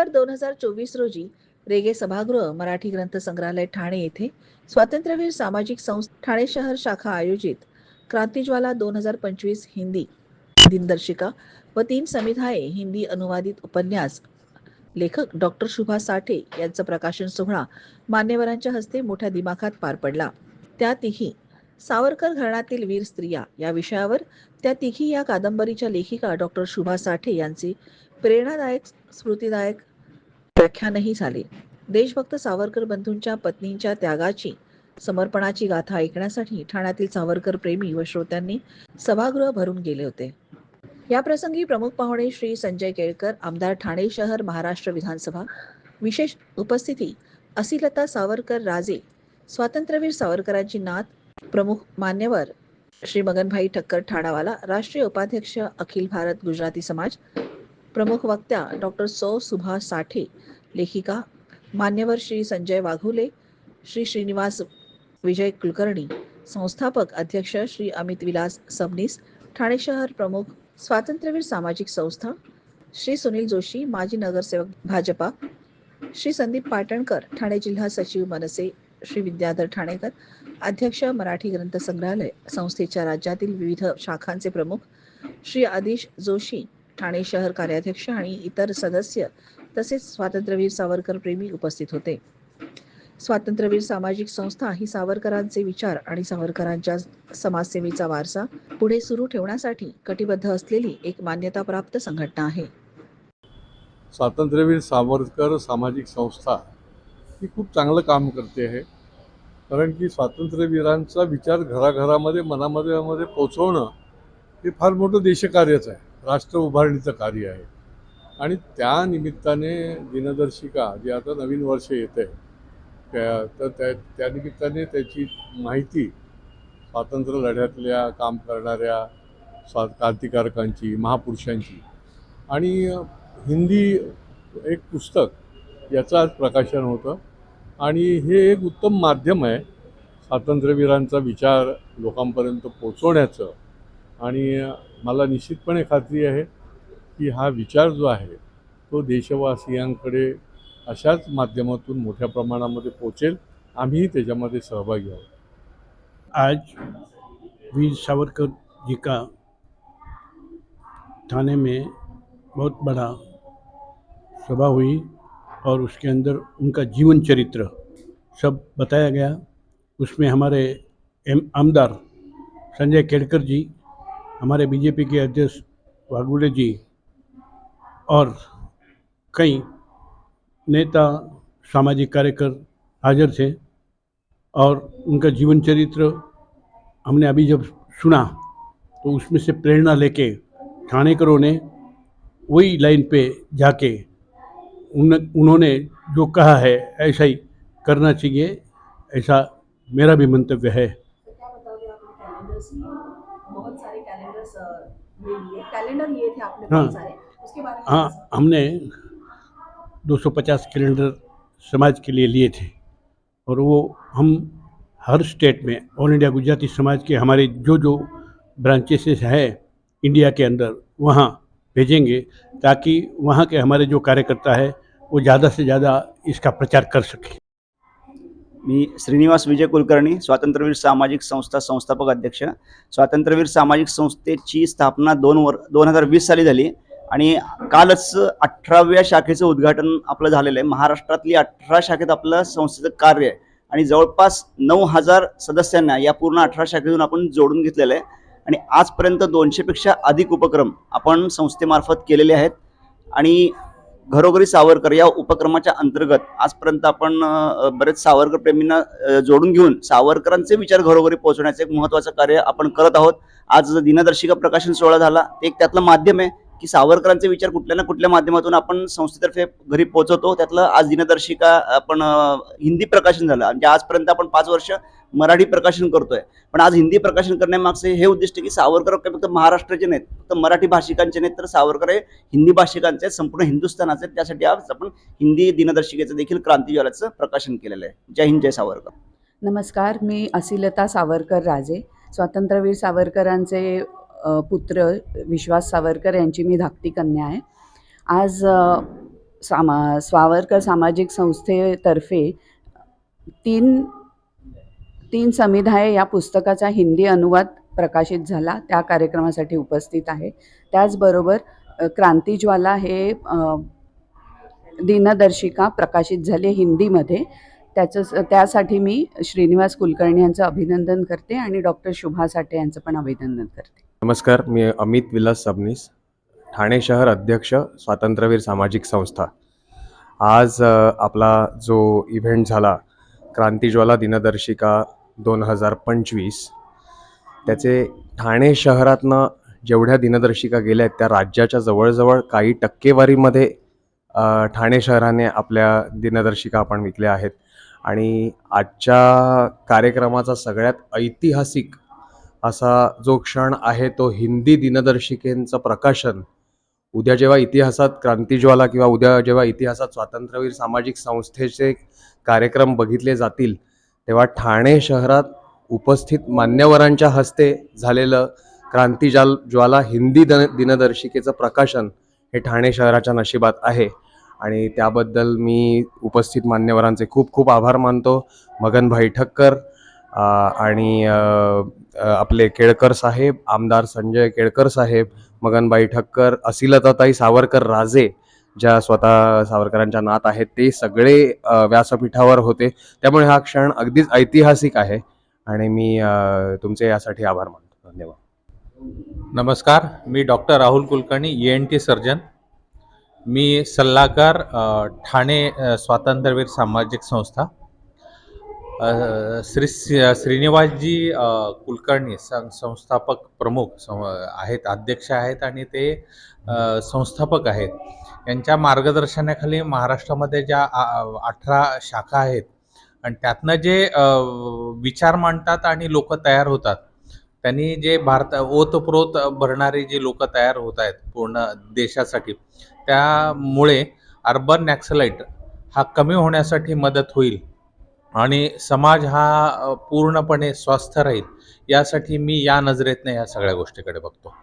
डिसेंबर दोन हजार चोवीस रोजी रेगे सभागृह मराठी ग्रंथ संग्रहालय ठाणे येथे स्वातंत्र्यवीर सामाजिक संस्था ठाणे शहर शाखा आयोजित क्रांतिज्वाला दोन हजार पंचवीस हिंदी दिनदर्शिका व तीन समिधाये हिंदी अनुवादित उपन्यास. लेखक डॉक्टर शुभा साठे यांचं प्रकाशन सोहळा मान्यवरांच्या हस्ते मोठ्या दिमाखात पार पडला. त्या तिघी सावरकर घराण्यातील वीर स्त्रिया या विषयावर त्या तिघी या कादंबरीच्या लेखिका डॉक्टर शुभा साठे यांचे प्रेरणादायक स्मृतिदायक व्याख्यानही झाले. देशभक्त सावरकर बंधूंच्या पत्नींच्या त्यागाची समर्पणाची गाथा ऐकण्यासाठी ठाण्यातील सावरकर प्रेमी व श्रोत्यांनी सभागृह भरून गेले होते. या प्रसंगी प्रमुख पाहुणे श्री संजय केळकर आमदार ठाणे शहर महाराष्ट्र विधानसभा. विशेष उपस्थिती असिलता सावरकर राजे स्वातंत्र्यवीर सावरकरांची नात प्रमुख मान्यवर श्री मगनभाई ठक्कर ठाणावाला राष्ट्रीय उपाध्यक्ष अखिल भारत गुजराती समाज प्रमुख वक्त्या डॉक्टर सौ सुभाष साठे लेखिका मान्यवर श्री संजय वाघुले श्री श्रीनिवास विजय कुलकर्णी संस्थापक अध्यक्ष श्री अमित विलास सबनीस ठाणे शहर प्रमुख स्वातंत्र्यवीर सामाजिक संस्था श्री सुनील जोशी माजी नगरसेवक भाजपा श्री संदीप पाटणकर ठाणे जिल्हा सचिव मनसे श्री विद्याधर ठाणेकर अध्यक्ष मराठी ग्रंथ संग्रहालय संस्थेच्या राज्यातील विविध शाखांचे प्रमुख श्री आदिश जोशी ठाणे शहर कार्याध्यक्ष आणि इतर सदस्य तसेच स्वातंत्र्यवीर सावरकर प्रेमी उपस्थित होते. स्वातंत्र्यवीर सामाजिक संस्था ही सावरकरांचे विचार आणि सावरकरांच्या समाजसेवेचा वारसा पुढे सुरू ठेवण्यासाठी कटिबद्ध असलेली एक मान्यताप्राप्त संघटना आहे. स्वातंत्र्यवीर सावरकर सामाजिक संस्था ही खूप चांगलं काम करते आहे. कारण की स्वातंत्र्यवीरांचा विचार घराघरामध्ये मनामध्ये पोचवणं हे फार मोठं देशकार्यच आहे. राष्ट्र उभारणीचं कार्य आहे. आणि त्या निमित्ताने दिनदर्शिका जी आता नवीन वर्ष येते त्या तर त्या त्यानिमित्ताने त्याची माहिती स्वातंत्र्य लढ्यातल्या काम करणाऱ्या स्वा क्रांतिकारकांची महापुरुषांची. आणि हिंदी एक पुस्तक याचं आज प्रकाशन होतं. आणि हे एक उत्तम माध्यम आहे स्वातंत्र्यवीरांचा विचार लोकांपर्यंत पोचवण्याचं. आणि मला निश्चितपणे खात्री आहे की हा विचार जो आहे तो देशवासियांकडे अशाच माध्यमातून मोठ्या प्रमाणामध्ये पोचेल. आम्हीही त्याच्यामध्ये सहभागी आहोत. आज वीर सावरकर जी का थाने में बहुत बड़ा सभा हुई और उसके अंदर उनका जीवन चरित्र सब बताया गया। उसमें हमारे एम आमदार संजय केड़कर जी हमारे बीजेपी के अध्यक्ष वागुले जी और कई नेता, सामाजिक कार्यकर हाजिर थे और उनका जीवन चरित्र हमने अभी जब सुना तो उसमें से प्रेरणा लेके ठाणेकरों ने वही लाइन पे जाके उन, उन्होंने जो कहा है, ऐसा ही करना चाहिए, ऐसा मेरा भी मंतव्य है। लिए। कैलेंडर लिए थे आपने हाँ। सारे। उसके बारे में हाँ हमने 250 कैलेंडर समाज के लिए लिए थे। और वो हम हर स्टेट में ऑल इंडिया गुजराती समाज के हमारे जो जो ब्रांचेस है इंडिया के अंदर वहाँ भेजेंगे ताकि वहाँ के हमारे जो कार्यकर्ता है वो ज़्यादा से ज़्यादा इसका प्रचार कर सकें। मी श्रीनिवास विजय कुलकर्णी स्वातंत्र्यवीर सामाजिक संस्था संस्थापक अध्यक्ष. स्वातंत्र्यवीर सामाजिक संस्थेची स्थापना दोन वर दोन हजार वीस साली झाली आणि कालच अठराव्या शाखेचं उद्घाटन आपलं झालेलं आहे. महाराष्ट्रातली अठरा शाखेत आपलं संस्थेचं कार्य आहे. आणि जवळपास नऊ हजार सदस्यांना या पूर्ण अठरा शाखेतून आपण जोडून घेतलेलं आहे. आणि आजपर्यंत दोनशेपेक्षा अधिक उपक्रम आपण संस्थेमार्फत केलेले आहेत. आणि घरोघरी सावरकर या उपक्रमाच्या अंतर्गत आजपर्यंत आपण बरेच सावरकर प्रेमींना जोडून घेऊन सावरकरांचे विचार घरोघरी पोहोचवण्याचं एक महत्त्वाचं कार्य आपण करत आहोत. आज दिनदर्शिका प्रकाशन सोहळा झाला. एक त्यातलं माध्यम आहे की सावरकरांचे विचार कुठल्या ना कुठल्या माध्यमातून आपण संस्थेतर्फे घरी पोहोचवतो. त्यातलं आज दिनदर्शिका आपण हिंदी प्रकाशन झालं. म्हणजे आजपर्यंत आपण पाच वर्ष मराठी प्रकाशन करतोय. पण आज हिंदी प्रकाशन करण्यामागचे हे उद्दिष्ट की सावरकर काय फक्त महाराष्ट्राचे नाहीत फक्त मराठी भाषिकांचे नाहीत तर सावरकर हे हिंदी भाषिकांचे आहेत, संपूर्ण हिंदुस्थानाचे आहेत. त्यासाठी आज आपण हिंदी दिनदर्शिकेचं देखील क्रांतीज्वालाचं प्रकाशन केलेलं आहे. जय हिंद जय सावरकर. नमस्कार मी असिलता सावरकर राजे. स्वातंत्र्यवीर सावरकरांचे पुत्र विश्वास सावरकर यांची मी धाकटी कन्या आहे. आज सामा स्वावरकर सामाजिक संस्थेतर्फे तीन तीन समिधाय या पुस्तकाचा हिंदी अनुवाद प्रकाशित झाला. त्या कार्यक्रमासाठी उपस्थित आहे. त्याचबरोबर अ, क्रांतीज्वाला हे दिनदर्शिका प्रकाशित झाली हिंदीमध्ये. त्याचं त्यासाठी मी श्रीनिवास कुलकर्णी यांचं अभिनंदन करते आणि डॉक्टर शुभा साठे यांचं पण अभिनंदन करते. नमस्कार मी अमित विलास सबनीस ठाणे शहर अध्यक्ष स्वातंत्र्यवीर सामाजिक संस्था. आज आपला जो इव्हेंट झाला क्रांतीज्वाला दिनदर्शिका दोन हजार पंचवीस त्याचे ठाणे शहरातनं जेवढ्या दिनदर्शिका गेल्या आहेत त्या राज्याच्या जवळजवळ काही टक्केवारीमध्ये ठाणे शहराने आपल्या दिनदर्शिका आपण विकल्या आहेत. आणि आजच्या कार्यक्रमाचा सगळ्यात ऐतिहासिक असा जो क्षण आहे तो हिंदी दिनदर्शिकेचं प्रकाशन. उद्या जेव्हा इतिहासात क्रांतीज्वाला किंवा उद्या जेव्हा इतिहासात स्वातंत्र्यवीर सामाजिक संस्थेचे कार्यक्रम बघितले जातील तेव्हा ठाणे शहरात उपस्थित मान्यवरांच्या हस्ते झालेलं क्रांतीजाल ज्वाला हिंदी दन दिनदर्शिकेचं प्रकाशन हे ठाणे शहराच्या नशिबात आहे. आणि त्याबद्दल मी उपस्थित मान्यवरांचे खूप खूप आभार मानतो. मगनभाई ठक्कर आणि आपले केळकर साहेब आमदार संजय केळकर साहेब मगनबाई ठक्कर असिलताताई सावरकर राजे ज्या स्वतः सावरकरांच्या नात आहेत ते सगळे व्यासपीठावर होते. त्यामुळे हा क्षण अगदीच ऐतिहासिक आहे. आणि मी तुमचे यासाठी आभार मानतो. धन्यवाद. नमस्कार मी doctor Rahul Kulkarni E N T surgeon मी सल्लागार ठाणे स्वातंत्र्यवीर सामाजिक संस्था. श्री श्रीनिवासजी कुलकर्णी सं संस्थापक प्रमुख सं आहेत अध्यक्ष आहेत आणि ते संस्थापक आहेत. यांच्या मार्गदर्शनाखाली महाराष्ट्रामध्ये ज्या अठरा शाखा आहेत आणि त्यातनं जे विचार मांडतात आणि लोक तयार होतात त्यांनी जे भारत ओतप्रोत भरणारे जे लोक तयार होत आहेत पूर्ण देशासाठी त्यामुळे अर्बन नॅक्सलाईट हा कमी होण्यासाठी मदत होईल आणि समाज हा पूर्णपणे स्वस्थ राहील यासाठी मी या नजरेतनं या सगळ्या गोष्टीकडे बघतो.